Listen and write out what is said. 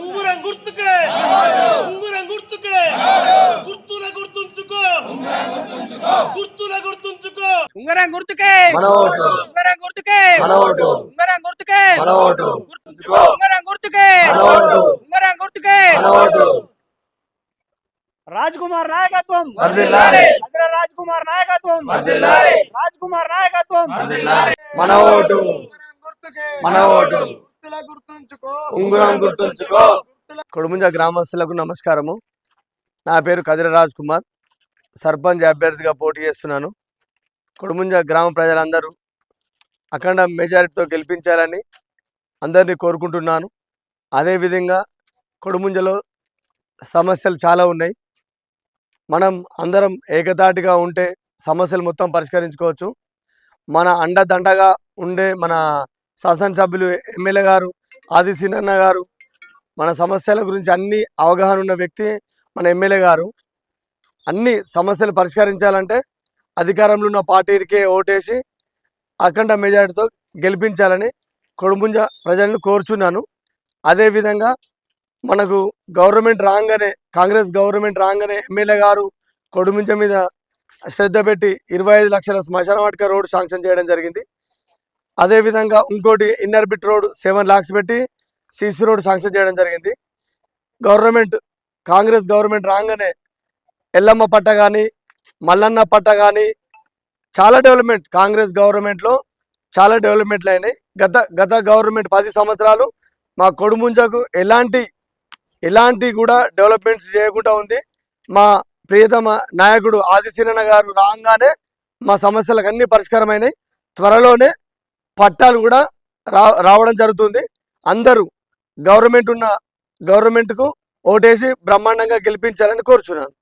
ఉంగురం గుర్తుకే. ఉంగురం గుర్తుకే. గుర్తుల గుర్తుంచుకో. గుర్తుల గుర్తుంచుకో. ఉంగరం గుర్తుకే. ఉంగరం గుర్తుకే. ఉంగరం గుర్తుకే. ఉంగరం గుర్తుకే. ఉంగరం గుర్తుకే. రాజ్ నాయకత్వం. రాజ్ కుమార్ నాయకత్వం. రాజ్ మన ఓటు. మన ఓటు. ఉంగురం గుర్తుంచుకో. కొడుముంజ గ్రామస్తులకు నమస్కారము. నా పేరు కదిర రాజ్ కుమార్. సర్పంచ్ అభ్యర్థిగా పోటీ చేస్తున్నాను. కొడుముంజ గ్రామ ప్రజలందరూ అఖండ మెజారిటీతో గెలిపించాలని అందరినీ కోరుకుంటున్నాను. అదేవిధంగా కొడుముంజలో సమస్యలు చాలా ఉన్నాయి. మనం అందరం ఏకదాటిగా ఉంటే సమస్యలు మొత్తం పరిష్కరించుకోవచ్చు. మన అండదండగా ఉండే మన శాసనసభ్యులు ఎమ్మెల్యే గారు ఆది సినన్న గారు మన సమస్యల గురించి అన్ని అవగాహన ఉన్న వ్యక్తి మన ఎమ్మెల్యే గారు. అన్ని సమస్యలు పరిష్కరించాలంటే అధికారంలో ఉన్న పార్టీకే ఓటేసి అఖండ మెజారిటీతో గెలిపించాలని కొడుముంజ ప్రజలను కోరుచున్నాను. అదేవిధంగా మనకు గవర్నమెంట్ రాగానే కాంగ్రెస్ గవర్నమెంట్ రాగానే ఎమ్మెల్యే గారు కొడుముంజ మీద శ్రద్ధ పెట్టి ఇరవై ఐదు లక్షల శ్మశాన వాటిక రోడ్ శాంక్షన్ చేయడం జరిగింది. అదేవిధంగా ఇంకోటి inner bit road seven lakhs పెట్టి సిసి రోడ్ శాంక్షన్ చేయడం జరిగింది. గవర్నమెంట్ కాంగ్రెస్ గవర్నమెంట్ రాగానే ఎల్లమ్మ పట్ట కానీ మల్లన్న పట్ట కానీ చాలా డెవలప్మెంట్ కాంగ్రెస్ గవర్నమెంట్లో చాలా డెవలప్మెంట్లు అయినాయి. గత గత గవర్నమెంట్ పది సంవత్సరాలు మా కొడుముంజకు ఎలాంటి ఎలాంటి కూడా డెవలప్మెంట్స్ చేయకుండా ఉంది. మా ప్రియతమ నాయకుడు ఆదిశీనన్న గారు రాగానే మా సమస్యలకు అన్ని పరిష్కారమైనాయి. త్వరలోనే పట్టాలు కూడా రా రావడం జరుగుతుంది. అందరూ గవర్నమెంట్ ఉన్న గవర్నమెంట్కు ఓటేసి బ్రహ్మాండంగా గెలిపించాలని కోరుచున్నాను.